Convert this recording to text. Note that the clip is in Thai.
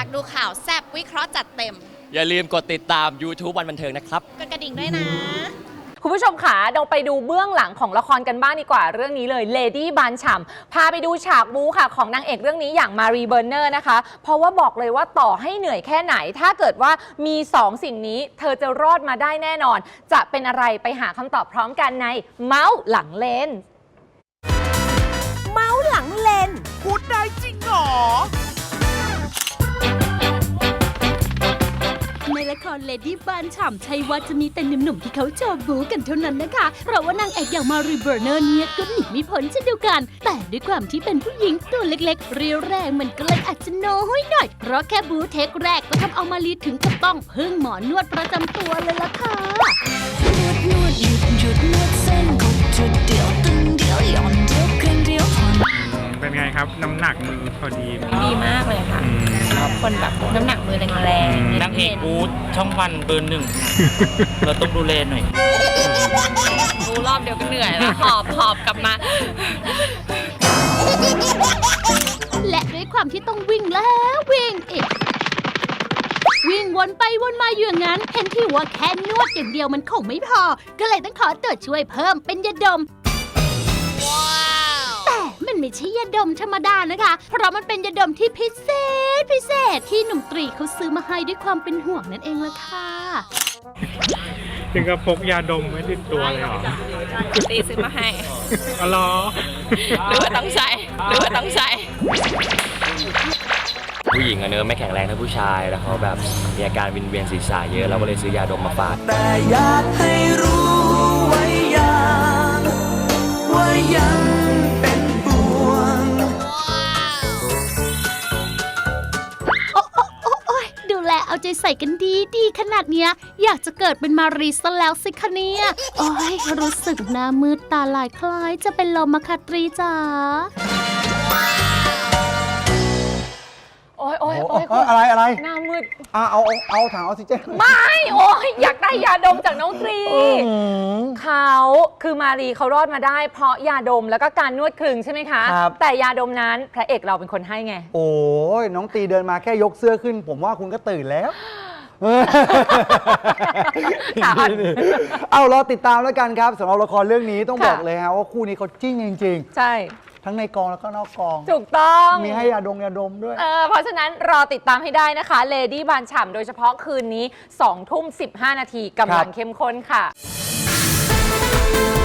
ากดูข่าวแซบวิเคราะห์จัดเต็ม อย่าลืมกดติดตาม YouTube วันบันเทิงนะครับ กดกระดิ่งด้วยนะ คุณผู้ชมขาเราไปดูเบื้องหลังของละครกันบ้างดีกว่าเรื่องนี้เลย Lady บานฉ่ำพาไปดูฉากบู๊ค่ะ ของนางเอกเรื่องนี้อย่างมารีเบอร์เนอร์นะคะ เพราะว่าบอกเลยว่าต่อให้เหนื่อยแค่ไหน ถ้าเกิดว่ามี 2 สิ่งนี้ เธอจะรอดมาได้แน่นอน จะเป็นอะไรไปหาคำตอบพร้อมกันในเมาส์หลังเลน เมาส์หลังเลน พูดได้จริงเหรอ รเลดี้บานฉ่ำใช่ว่าจะมีแต่หนุ่มๆที่เขาโชว์บูกันเท่านั้นนะคะ เพราะว่านางเอกอย่างมารีเบอร์เนอร์เนี่ยก็หนีไม่พ้นเช่นเดียวกัน แต่ด้วยความที่เป็นผู้หญิงตัวเล็กๆ เรียวแรงมันก็เลยอาจจะน้อยหน่อย เพราะแค่บูเทคแรกก็ทำเอามารีถึงกับต้องพึ่งหมอนวดประจำตัวเลยล่ะค่ะนวดนวดหยุดหยุดนวดเส้นกดจุดเดียวตึงเดียวหย่อนเดียวเคลื่อนเดียวผ่อนเป็นไงครับน้ำหนักมือพอดีไหมดีมากเลยค่ะ ชอบคนแบบน้ำหนักมือแรงๆนางเอกบูธช่องวันเบอร์หนึ่ง เราต้องดูแลหน่อย ดูรอบเดียวก็เหนื่อยแล้วหอบหอบกลับมา และด้วยความที่ต้องวิ่งแล้ววิ่งอีก วิ่งวนไปวนมาอยู่อย่างนั้นเห็นที่ว่าแค่นวดอย่างเดียวมันคงไม่พอ ก็เลยต้องขอตัวช่วยเพิ่มเป็นยาดมแต่มันไม่ ใช่ยาดมธรรมดานะคะ เพราะมันเป็นยาดมที่พิเศษพิเศษที่หนุ่มตรีเขาซื้อมาให้ด้วยความเป็นห่วงนั่นเองละค่ะถึงกับพกยาดมไว้ติดตัวเลยเหรอตีซื้อมาให้อ๋อเหรอหรือว่าต้องใช้หรือว่าต้องใช้ผู้หญิงอะเนื้อะไม่แข็งแรงเท่าผู้ชายแล้วเขาแบบมีอาการวินเวียนศีรษะเยอะเราก็เลยซื้อยาดมมาฝากแต่อยากให้รู้ เอาใจใส่กันดีดีขนาดเนี้ย อยากจะเกิดเป็นมารีซะแล้วสิคะเนี่ย โอ้ยรู้สึกหน้ามืดตาลายคล้ายจะเป็นลมมาคาตรีจ๋าโอ้ยโอ้ยโอ้โอ้ยเอ้ยอะไรอะไรหน้ามืดอะเอาเอาเอาถังออกซิเจนไม่โอ้ยอยากได้ยาดมจากน้องตรีอื้อหือเขา คือมารีเขารอดมาได้ เพราะยาดมแล้วก็การนวดคลึงใช่ไหมคะ ครับ แต่ยาดมนั้นพระเอกเราเป็นคนให้ไง โอ้ยน้องตีเดินมาแค่ยกเสื้อขึ้น ผมว่าคุณก็ตื่นแล้วขาอ่อนเอารอติดตามแล้วกันครับสำหรับละครเรื่องนี้ต้องค่ะ บอกเลยฮะว่าคู่นี้เขาจิ้นจริง ใช่ ๆ ทั้งในกองแล้วก็นอกกอง ถูกต้อง มีให้ยาดมยาดมด้วย เออเพราะฉะนั้นรอติดตามให้ได้นะคะ เลดี้บานฉ่ำโดยเฉพาะคืนนี้2ทุ่ม15 นาทีกำลังเข้มข้นค่ะ you